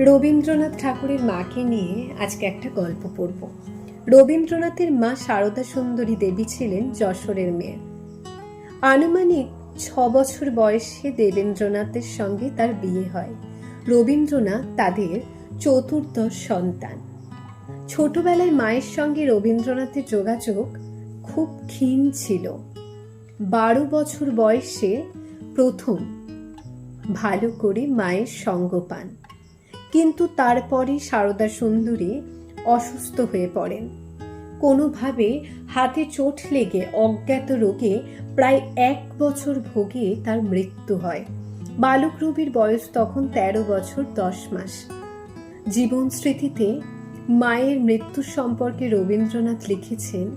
রবীন্দ্রনাথ ঠাকুরের মাকে নিয়ে আজকে একটা গল্প পড়ব। রবীন্দ্রনাথের মা সারদা সুন্দরী দেবী ছিলেন যশোরের মেয়ে। আনুমানিক ছ বছর বয়সে দেবেন্দ্রনাথের সঙ্গে তার বিয়ে হয়। রবীন্দ্রনাথ তাদের চতুর্দশ সন্তান। ছোটবেলায় মায়ের সঙ্গে রবীন্দ্রনাথের যোগাযোগ খুব ক্ষীণ ছিল। বারো বছর বয়সে প্রথম ভালো করে মায়ের সঙ্গ পান। কিন্তু তারপরে সারদা সুন্দরী অসুস্থ হয়ে পড়েন। কোনোভাবে হাতে চোট লেগে অজ্ঞাত রোগে প্রায় এক বছর ভোগে তার মৃত্যু হয়। বালক রবির বয়স তখন ১৩ বছর দশ মাস। জীবন স্মৃতিতে মায়ের মৃত্যু সম্পর্কে রবীন্দ্রনাথ লিখেছেন,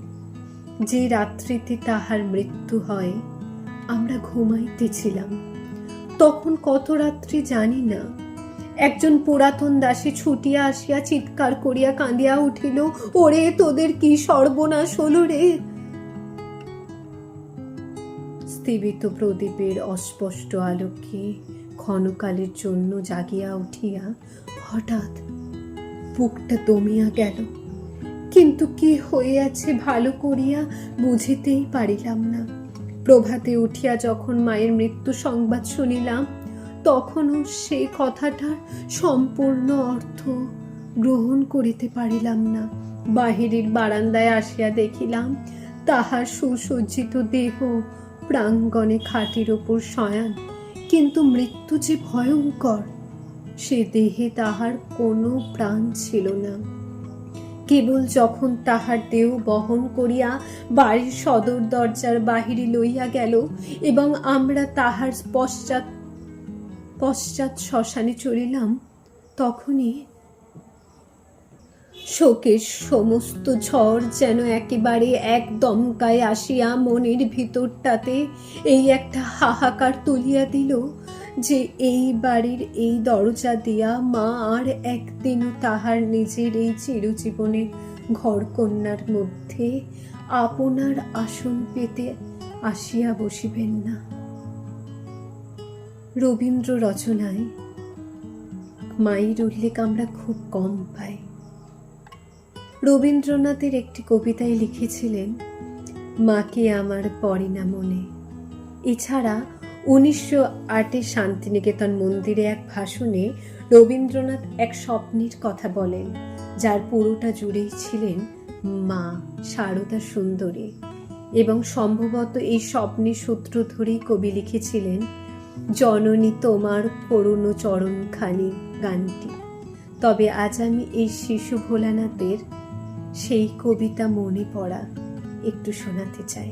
যে রাত্রিতে তাহার মৃত্যু হয়, আমরা ঘুমাইতেছিলাম। তখন কত রাত্রি জানি না একজন পুরাতন দাসী ছুটিয়া আসিয়া চিৎকার করিয়া কাঁদিয়া উঠিল, ওরে, তোদের কি সর্বনাশ হলো রে? স্থিবিত প্রদীপের অস্পষ্ট আলোকে ক্ষণকালের জন্য জাগিয়া উঠিয়া হঠাৎ বুকটা দমিয়া গেল। কিন্তু কি হইয়াছে ভালো করিয়া বুঝিতেই পারিলাম না। প্রভাতে উঠিয়া যখন মায়ের মৃত্যু সংবাদ শুনিলাম তখনও সে কথাটার সম্পূর্ণ অর্থ গ্রহণ করিতে পারিলাম না। বাহিরের বারান্দায় আসিয়া দেখিলাম, তাহার সুসজ্জিত দেহ প্রাঙ্গণে খাটির ওপর শয়ান। কিন্তু মৃত্যু যে ভয়ঙ্কর, সে দেহে তাহার কোনো প্রাণ ছিল না। কেবল যখন তাহার দেহ বহন করিয়া বাড়ির সদর দরজার বাহিরে লইয়া গেল এবং আমরা তাহার পশ্চাৎ পশ্চাৎ শ্মশানে চলিলাম, তখনই শোকের সমস্ত ঝড় যেন একেবারে এক দমকায় আসিয়া মনের ভিতরটাতে এই একটা হাহাকার তুলিয়া দিল যে এই বাড়ির এই দরজা দিয়া মা আর একদিনও তাহার নিজের এই চিরজীবনের ঘরকন্যার মধ্যে আপনার আসন পেতে আসিয়া বসিবেন না। রবীন্দ্র রচনায় মায়ের উল্লেখ আমরা খুব কম পাই রবীন্দ্রনাথের একটি কবিতায় লিখেছিলেন, মাকে আমার পড়ে না মনে। এছাড়া উনিশশো আটে শান্তিনিকেতন মন্দিরে এক ভাষণে রবীন্দ্রনাথ এক স্বপ্নের কথা বলেন, যার পুরোটা জুড়েই ছিলেন মা সারদা সুন্দরী। এবং সম্ভবত এই স্বপ্নের সূত্র ধরেই কবি লিখেছিলেন জননী তোমার করুণ চরণখানি গানটি। তবে আজ আমি এই শিশু ভোলানাথের সেই কবিতা মনে পড়া একটু শোনাতে চাই।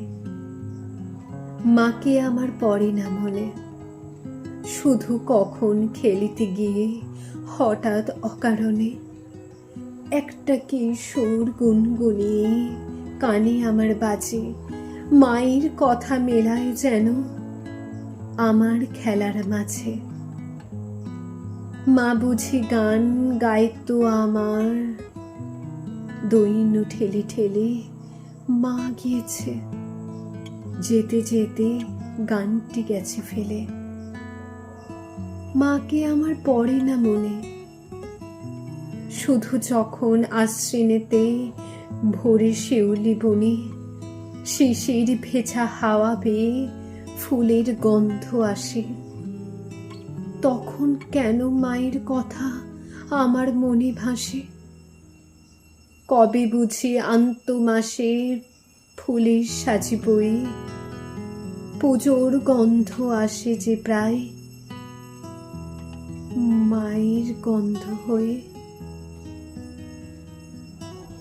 মাকে আমার পড়ে না মনে, শুধু কখন খেলিতে গিয়ে হঠাৎ অকারণে একটা কি সুর গুনগুনিয়ে কানে আমার বাজে, মায়ের কথা মেলায় যেন আমার খেলার মাঝে। মা বুঝি গান গাইতো আমার। দৈন্য ঠেলে ঠেলে মা গিয়েছে। যেতে যেতে গানটি গেছে ফেলে। মাকে আমার পড়ে না মনে। শুধু যখন আশ্রিনেতে ভোরে শিউলি বনে, শিশির ভেজা হাওয়া বেয়ে ফুলের গন্ধ আসে। তখন কেন মায়ের কথা আমার মনে ভাসে? কবে বুঝি আন্ত মাসে ফুলের সাজি বই পুজোর গন্ধ আসে যে প্রায় মায়ের গন্ধ হয়ে।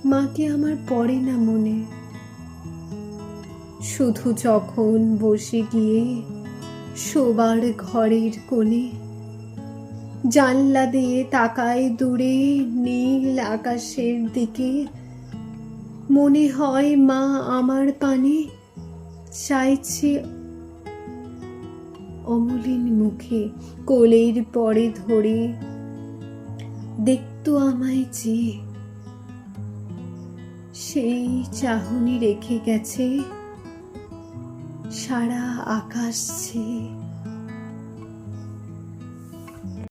মাকে আমার পড়ে না মনে। শুধু যখন বসে গিয়ে শোবার ঘরের কোণে জানলা দিয়ে তাকায় দূরে নীল আকাশের দিকে, মনে হয় মা আমার পানে চাইছে অমলিন মুখে কোলের পরে ধরে, দেখতো আমায় যে সেই চাহনি রেখে গেছে। সারা আকাশ ছেয়ে